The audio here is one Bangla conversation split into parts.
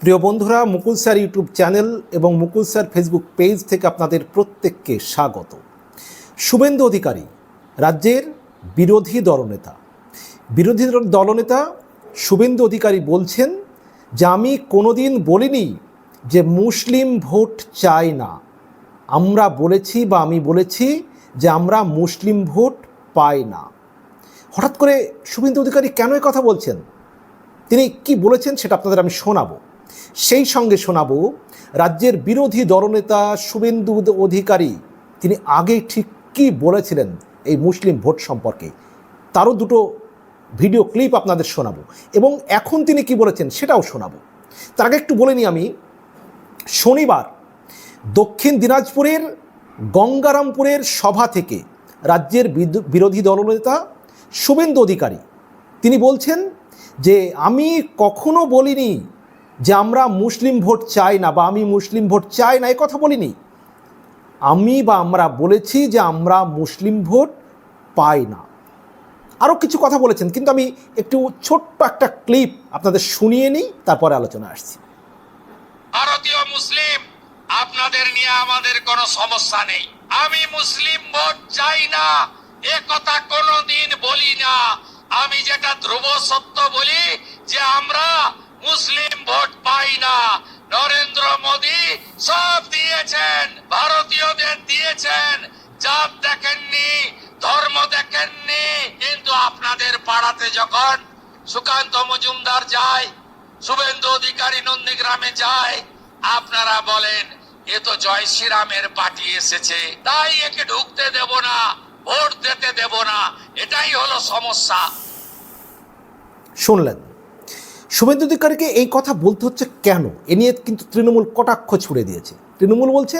প্রিয় বন্ধুরা, মুকুল স্যার ইউটিউব চ্যানেল এবং মুকুল স্যার ফেসবুক পেজ থেকে আপনাদের প্রত্যেককে স্বাগত। শুভেন্দু অধিকারী, রাজ্যের বিরোধী দলনেতা। বিরোধী দলনেতা শুভেন্দু অধিকারী বলছেন, যে আমি কোনোদিন বলিনি যে মুসলিম ভোট চাই না। আমরা বলেছি বা আমি বলেছি যে আমরা মুসলিম ভোট পাই না। হঠাৎ করে শুভেন্দু অধিকারী কেন কথা বলছেন? তিনি কি বলেছেন সেটা আপনাদের আমি শোনাবো। সেই সঙ্গে শোনাবো, রাজ্যের বিরোধী দলনেতা শুভেন্দু অধিকারী, তিনি আগে ঠিক কি বলেছিলেন এই মুসলিম ভোট সম্পর্কে? তারও দুটো ভিডিও ক্লিপ আপনাদের শোনাবো এবং এখন তিনি কি বলেছেন সেটাও শোনাবো। তার আগে একটু বলে নিই আমি, শনিবার দক্ষিণ দিনাজপুরের গঙ্গারামপুরের সভা থেকে রাজ্যের বিরোধী দলনেতা শুভেন্দু অধিকারী, তিনি বলছেন যে, আমি কখনো বলিনি যে আমরা মুসলিম ভোট চাই না বা আমি মুসলিম ভোট চাই না, এ কথা বলিনি। আমি বা আমরা বলেছি যে আমরা মুসলিম ভোট পাই না। আরও কিছু কথা বলেছেন, কিন্তু আমি একটু ছোট্ট একটা ক্লিপ আপনাদের শুনিয়ে নিই, তারপরে আলোচনা আসছি। ভারতীয় মুসলিম, আপনাদের নিয়ে আমাদের কোনো সমস্যা নেই। আমি মুসলিম ভোট চাই না, এ কথা কোনোদিন বলি না। আমি যেটা ধ্রুব সত্য বলি যে আমরা মুসলিম ভোট পাই না নরেন্দ্র মোদী সব দিয়েছেন, ভারতীয়দের দিয়েছেন। জাত দেখেননি, ধর্ম দেখেননি, কিন্তু আপনাদের পাড়াতে যখন সুকান্ত মজুমদার যায়, শুভেন্দু অধিকারী নন্দীগ্রামে যায়, আপনারা বলেন, এ তো জয় শ্রীরামের পার্টি এসেছে। তাই একে ঢুকতে দেব না, ভোট দিতে দেব না। এটাই হলো সমস্যা। শুনলেন। শুভেন্দু অধিকারীকে এই কথা বলতে হচ্ছে কেন? এ নিয়ে কিন্তু তৃণমূল কটাক্ষ ছুড়ে দিয়েছে। তৃণমূল বলছে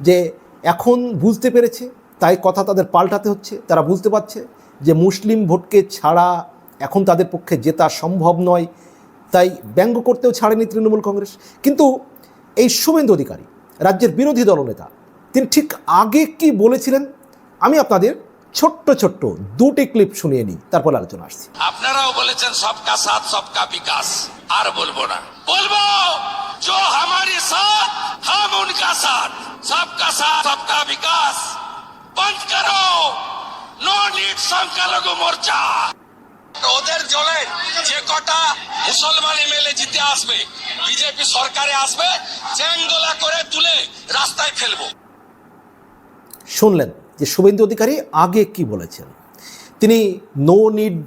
যে এখন বুঝতে পেরেছে, তাই কথা তাদের পাল্টাতে হচ্ছে। তারা বুঝতে পারছে যে মুসলিম ভোটকে ছাড়া এখন তাদের পক্ষে জেতা সম্ভব নয়, তাই ব্যঙ্গ করতেও ছাড়েনি তৃণমূল কংগ্রেস। কিন্তু এই শুভেন্দু অধিকারী, রাজ্যের বিরোধী দলনেতা, তিনি ঠিক আগে কি বলেছিলেন? আমি আপনাদের ছোট্ট ছোট্ট দুটি ক্লিপ শুনিয়ে নিই তারপর আলোচনা আসছি আপনারাও বলেছেন সবকা সাথ সবকা বিকাশ আর বলবো না বলবো जो हमारे साथ हम उनका साथ सबका साथ सबका विकास बंद करो नो नीड সংখ্যালঘু মোর্চা ওদের জলে যে কটা মুসলমান এমএলএ জিতে আসবে বিজেপি সরকারে আসবে চ্যাংদোলা করে তুলে রাস্তায় ফেলবো শুনলেন যে শুভেন্দু অধিকারী আগে কি বলেছেন? তিনি নো নিড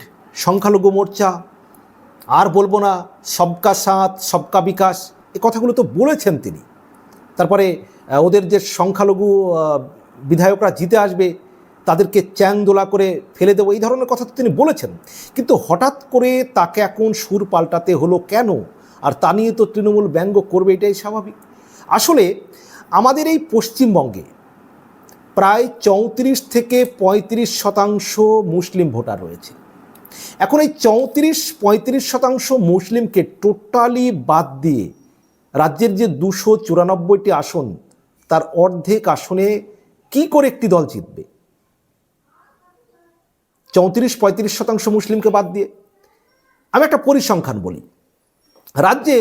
সংখ্যালঘু মোর্চা, আর বলব না, সবকা সাঁত সবকা বিকাশ, এ কথাগুলো তো বলেছেন তিনি। তারপরে ওদের যে সংখ্যালঘু বিধায়করা জিতে আসবে, তাদেরকে চ্যাং দোলা করে ফেলে দেবো, এই ধরনের কথা তো তিনি বলেছেন। কিন্তু হঠাৎ করে তাকে এখন সুর পাল্টাতে হলো কেন? আর তা নিয়ে তো তৃণমূল ব্যঙ্গ করবে, এটাই স্বাভাবিক। আসলে, আমাদের এই পশ্চিমবঙ্গে প্রায় চৌত্রিশ থেকে পঁয়ত্রিশ শতাংশ মুসলিম ভোটার রয়েছে। এখন এই চৌত্রিশ, পঁয়ত্রিশ শতাংশ মুসলিমকে টোটালি বাদ দিয়ে রাজ্যের যে দুশো চুরানব্বইটি আসন, তার অর্ধেক আসনে কি করে একটি দল জিতবে? চৌত্রিশ, পঁয়ত্রিশ শতাংশ মুসলিমকে বাদ দিয়ে। আমি একটা পরিসংখ্যান বলি। রাজ্যে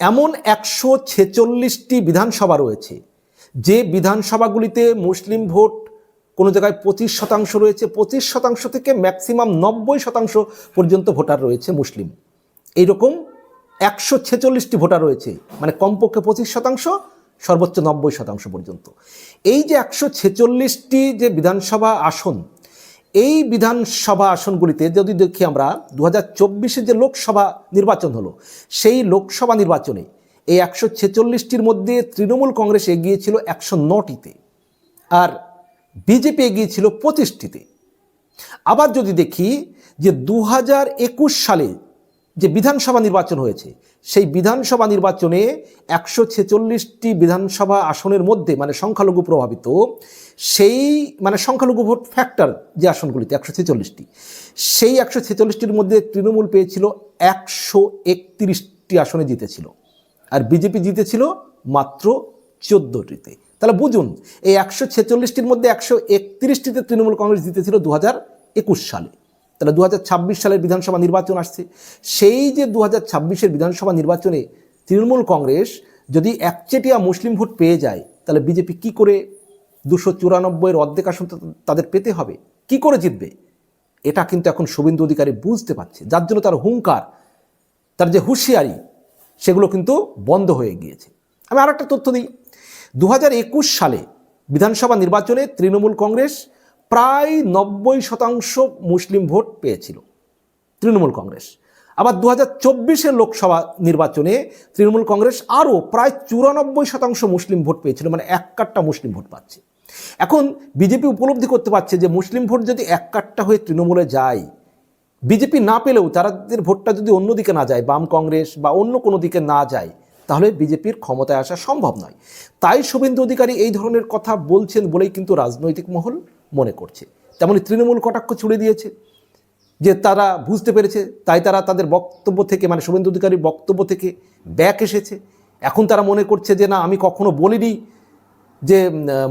এমন একশো ছেচল্লিশটি বিধানসভা রয়েছে যে বিধানসভাগুলিতে মুসলিম ভোট কোনো জায়গায় পঁচিশ শতাংশ রয়েছে, পঁচিশ শতাংশ থেকে ম্যাক্সিমাম নব্বই শতাংশ পর্যন্ত ভোটার রয়েছে মুসলিম। এইরকম একশো ছেচল্লিশটি ভোটার রয়েছে মানে কমপক্ষে পঁচিশ শতাংশ, সর্বোচ্চ নব্বই শতাংশ পর্যন্ত। এই যে একশো ছেচল্লিশটি যে বিধানসভা আসন, এই বিধানসভা আসনগুলিতে যদি দেখি আমরা দু হাজার যে লোকসভা নির্বাচন হলো, সেই লোকসভা নির্বাচনে এই একশো ছেচল্লিশটির মধ্যে তৃণমূল কংগ্রেস এগিয়েছিল একশো নটিতে আর বিজেপি এগিয়েছিল পঁচিশটিতে। আবার যদি দেখি যে দু হাজার একুশ সালে যে বিধানসভা নির্বাচন হয়েছে, সেই বিধানসভা নির্বাচনে একশো ছেচল্লিশটি বিধানসভা আসনের মধ্যে মানে সংখ্যালঘু প্রভাবিত, সেই মানে সংখ্যালঘু ভোট ফ্যাক্টর যে আসনগুলিতে, একশো ছেচল্লিশটি, সেই একশো ছেচল্লিশটির মধ্যে তৃণমূল পেয়েছিল একশো একত্রিশটি আসনে জিতেছিল। আর বিজেপি জিতেছিল মাত্র চোদ্দোটিতে। তাহলে বুঝুন, এই একশো ছেচল্লিশটির মধ্যে একশো একত্রিশটিতে তৃণমূল কংগ্রেস জিতেছিল দু হাজার একুশ সালে। তাহলে দু হাজার ছাব্বিশ সালের বিধানসভা নির্বাচন আসছে। সেই যে দু হাজার ছাব্বিশের বিধানসভা নির্বাচনে তৃণমূল কংগ্রেস যদি একচেটিয়া মুসলিম ভোট পেয়ে যায়, তাহলে বিজেপি কি করে দুশো চুরানব্বইয়ের অর্ধেক আসন তাদের পেতে হবে? কি করে জিতবে? এটা কিন্তু এখন শুভেন্দু অধিকারী বুঝতে পারছে। যার জন্য তার হুঙ্কার, তার যে হুঁশিয়ারি সেগুলো কিন্তু বন্ধ হয়ে গিয়েছে। আমি আর একটা তথ্য দিই। দু হাজার একুশ সালে বিধানসভা নির্বাচনে তৃণমূল কংগ্রেস প্রায় নব্বই শতাংশ মুসলিম ভোট পেয়েছিল, তৃণমূল কংগ্রেস। আবার দু হাজার লোকসভা নির্বাচনে তৃণমূল কংগ্রেস আরও প্রায় চুরানব্বই শতাংশ মুসলিম ভোট পেয়েছিল মানে এক কাট্টা মুসলিম ভোট পাচ্ছে। এখন বিজেপি উপলব্ধি করতে পারছে যে মুসলিম ভোট যদি এক কাট্টা হয়ে তৃণমূলে যায় বিজেপি না পেলেও তাদের ভোটটা যদি অন্যদিকে না যায়, বাম কংগ্রেস বা অন্য কোনো দিকে না যায়, তাহলে বিজেপির ক্ষমতায় আসা সম্ভব নয়। তাই শুভেন্দু অধিকারী এই ধরনের কথা বলছেন বলেই কিন্তু রাজনৈতিক মহল মনে করছে। তেমনি তৃণমূল কটাক্ষ ছুড়ে দিয়েছে যে তারা বুঝতে পেরেছে, তাই তারা তাদের বক্তব্য থেকে মানে শুভেন্দু অধিকারীর বক্তব্য থেকে ব্যাক এসেছে। এখন তারা মনে করছে যে, না, আমি কখনো বলিনি যে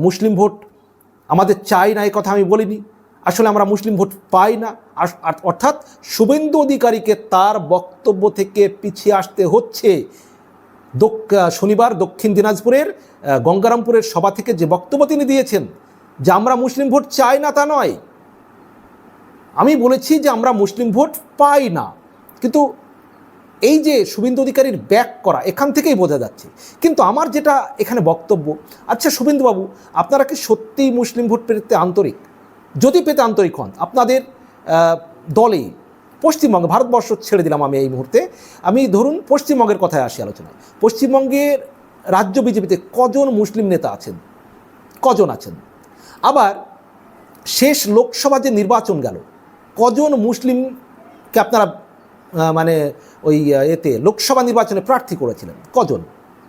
মুসলিম ভোট আমাদের চাই না এই কথা আমি বলিনি। আসলে আমরা মুসলিম ভোট পাই না। অর্থাৎ শুভেন্দু অধিকারীকে তার বক্তব্য থেকে পিছিয়ে আসতে হচ্ছে। শনিবার দক্ষিণ দিনাজপুরের গঙ্গারামপুরের সভা থেকে যে বক্তব্য তিনি দিয়েছেন, যে আমরা মুসলিম ভোট চাই না তা নয়। আমি বলেছি যে আমরা মুসলিম ভোট পাই না। কিন্তু এই যে শুভেন্দু অধিকারীর ব্যাক করা, এখান থেকেই বোঝা যাচ্ছে। কিন্তু আমার যেটা এখানে বক্তব্য আচ্ছা শুভেন্দুবাবু, আপনারা কি সত্যিই মুসলিম ভোট পেতে আন্তরিক? যদি পেতে আন্তরিক হন, আপনাদের দলে পশ্চিমবঙ্গ, ভারতবর্ষ ছেড়ে দিলাম আমি এই মুহূর্তে। আমি ধরুন পশ্চিমবঙ্গের কথায় আসি আলোচনায়। পশ্চিমবঙ্গের রাজ্য বিজেপিতে কজন মুসলিম নেতা আছেন? কজন আছেন? আবার শেষ লোকসভা যে নির্বাচন গেল, কজন মুসলিমকে আপনারা মানে ওই এতে লোকসভা নির্বাচনে প্রার্থী করেছিলেন? কজন?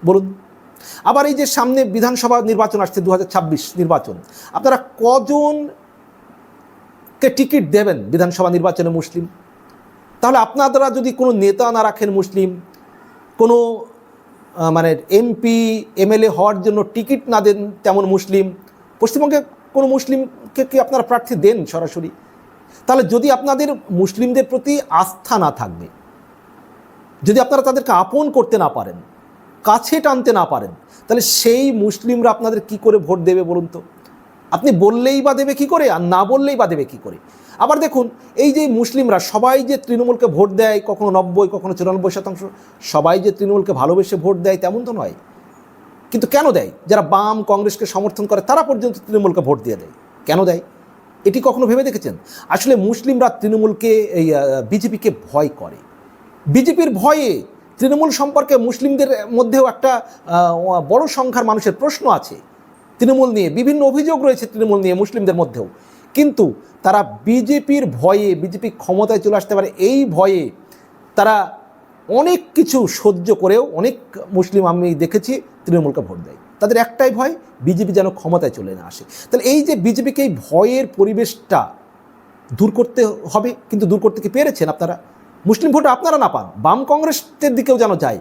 বলুন। আবার এই যে সামনে বিধানসভা নির্বাচন আসছে, দু হাজার ছাব্বিশ নির্বাচন, আপনারা কজনকে টিকিট দেবেন বিধানসভা নির্বাচনে মুসলিম? তাহলে আপনারা যদি কোনো নেতা না রাখেন মুসলিম, কোনো মানে এমপি এমএলএ হওয়ার জন্য টিকিট না দেন তেমন মুসলিম, পশ্চিমবঙ্গে কোনো মুসলিমকে কি আপনারা প্রার্থী দেন সরাসরি? তাহলে যদি আপনাদের মুসলিমদের প্রতি আস্থা না থাকবে, যদি আপনারা তাদেরকে আপন করতে না পারেন, কাছে টানতে না পারেন, তাহলে সেই মুসলিমরা আপনাদের কি করে ভোট দেবে বলুন তো? আপনি বললেই বা দেবে কী করে, আর না বললেই বা দেবে কী করে? আবার দেখুন, এই যে মুসলিমরা সবাই যে তৃণমূলকে ভোট দেয়, কখনো নব্বই, কখনো চুরানব্বই শতাংশ, সবাই যে তৃণমূলকে ভালোবেসে ভোট দেয় তেমন তো নয়। কিন্তু কেন দেয়? যারা বাম কংগ্রেসকে সমর্থন করে, তারা পর্যন্ত তৃণমূলকে ভোট দিয়ে দেয়। কেন দেয়? এটি কখনো ভেবে দেখেছেন? আসলে মুসলিমরা তৃণমূলকে, এই বিজেপিকে ভয় করে। বিজেপির ভয়ে তৃণমূল সম্পর্কে মুসলিমদের মধ্যেও একটা বড় সংখ্যার মানুষের প্রশ্ন আছে। তৃণমূল নিয়ে, বিভিন্ন অভিযোগ রয়েছে তৃণমূল নিয়ে মুসলিমদের মধ্যেও। কিন্তু তারা বিজেপির ভয়ে, বিজেপি ক্ষমতায় চলে আসতে পারে এই ভয়ে তারা অনেক কিছু সহ্য করেও অনেক মুসলিম আমি দেখেছি তৃণমূলকে ভোট দেয়। তাদের একটাই ভয়, বিজেপি যেন ক্ষমতায় চলে না আসে। তাহলে এই যে বিজেপিকে এই ভয়ের পরিবেশটা দূর করতে হবে, কিন্তু দূর করতে কি পেরেছেন আপনারা? মুসলিম ভোট আপনারা না পান, বাম কংগ্রেসের দিকেও যেন যায়,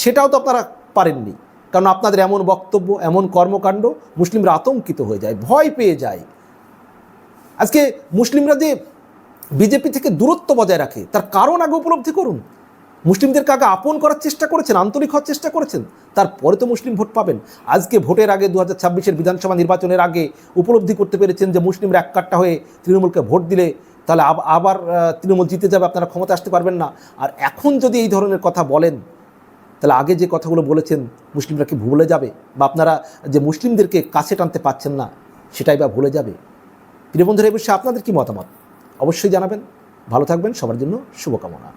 সেটাও তো আপনারা পারেননি। কারণ আপনাদের এমন বক্তব্য, এমন কর্মকাণ্ড মুসলিমরা আতঙ্কিত হয়ে যায়, ভয় পেয়ে যায়। আজকে মুসলিমরা যে বিজেপি থেকে দূরত্ব বজায় রাখে, তার কারণ আগে উপলব্ধি করুন। মুসলিমদের কাকে আপন করার চেষ্টা করেছেন, আন্তরিক হওয়ার চেষ্টা করেছেন, তারপরে তো মুসলিম ভোট পাবেন। আজকে ভোটের আগে দু হাজার বিধানসভা নির্বাচনের আগে উপলব্ধি করতে পেরেছেন যে মুসলিমরা এক কাট্টা হয়ে তৃণমূলকে ভোট দিলে, তাহলে আব- আবার তৃণমূল জিতে যাবে, আপনারা ক্ষমতা আসতে পারবেন না। আর এখন যদি এই ধরনের কথা বলেন তাহলে আগে যে কথাগুলো বলেছেন, মুসলিমরা কি ভুলে যাবে? বা আপনারা যে মুসলিমদেরকে কাছে টানতে পাচ্ছেন না, সেটাই বা ভুলে যাবে? প্রিয় বন্ধুরা, এ বিষয়ে আপনাদের কি মতামত? অবশ্যই জানাবেন। ভালো থাকবেন। সবার জন্য শুভকামনা।